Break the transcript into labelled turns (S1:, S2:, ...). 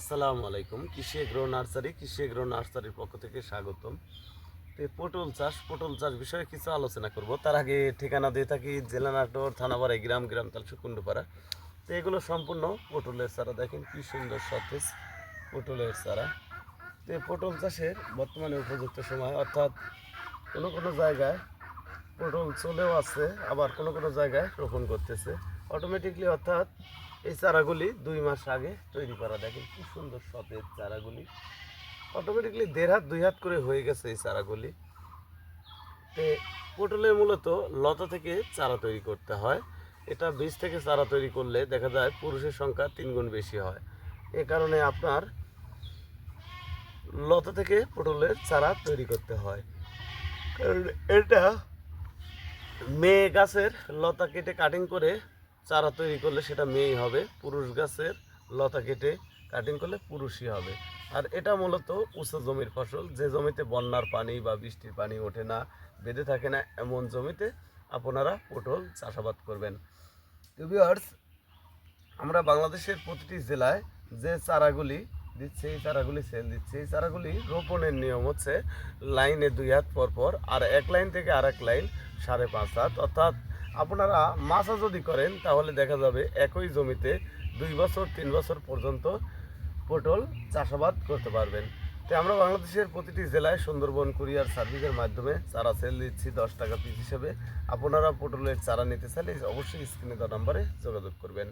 S1: আসসালামু আলাইকুম। কৃষি এগ্রো নার্সারি, কৃষি এগ্রো নার্সারির পক্ষ থেকে স্বাগতম। তো পটল চাষ পটল চাষ বিষয়ে কিছু আলোচনা করব। তার আগে ঠিকানা দিয়ে থাকি জেলা নাটোর, থানাবাড়ি, গ্রাম গ্রাম তালসু, কুণ্ডপাড়া। তো এগুলো সম্পূর্ণ পটলের চারা। দেখেন কি সুন্দর সতেজ পটলের চারা। তো পটল চাষের বর্তমানে উপযুক্ত সময়। অর্থাৎ কোনো কোনো জায়গায় পটল চলেও আছে, আবার কোনো কোনো জায়গায় রোপণ করতেছে। অটোমেটিকলি অর্থাৎ এই চারাগুলি দুই মাস আগে তৈরি করা। দেখেন খুব সুন্দর সতেজ চারাগুলি। অটোমেটিকলি দেড় হাত, দুই হাত করে হয়ে গেছে এই চারাগুলি। তে মূলত লতা থেকে চারা তৈরি করতে হয়। এটা বীজ থেকে চারা তৈরি করলে দেখা যায় পুরুষের সংখ্যা তিন গুণ বেশি হয়। এ কারণে আপনার লতা থেকে পটলের চারা তৈরি করতে হয়। কারণ এটা মেয়ে গাছের লতা কেটে কাটিং করে চারা তৈরি করলে সেটা মেয়েই হবে, পুরুষ গাছের লতা কেটে কাটিং করলে পুরুষই হবে। আর এটা মূলত উঁচু জমির ফসল, যে জমিতে বন্যার পানি বা বৃষ্টির পানি ওঠে না, বেঁধে থাকে না, এমন জমিতে আপনারা পটল চাষাবাদ করবেন। ভিউয়ার্স আমরা বাংলাদেশের প্রতিটি জেলায় যে চারাগুলি দিচ্ছে, এই চারাগুলি সেল দিচ্ছে, এই চারাগুলি রোপণের নিয়ম হচ্ছে লাইনে দুই হাত পর পর আর এক লাইন থেকে আর এক লাইন সাড়ে পাঁচ হাত, অর্থাৎ আপনারা মাছা যদি করেন, তাহলে দেখা যাবে একই জমিতে দুই বছর, তিন বছর পর্যন্ত পটল চাষাবাদ করতে পারবেন। তো আমরা বাংলাদেশের প্রতিটি জেলায় সুন্দরবন কুরিয়ার সার্ভিসের মাধ্যমে চারা সেল দিচ্ছি, দশ টাকা পিস হিসেবে। আপনারা পটলের চারা নিতে চাইলে অবশ্যই স্ক্রিনে দেওয়া নাম্বারে যোগাযোগ করবেন।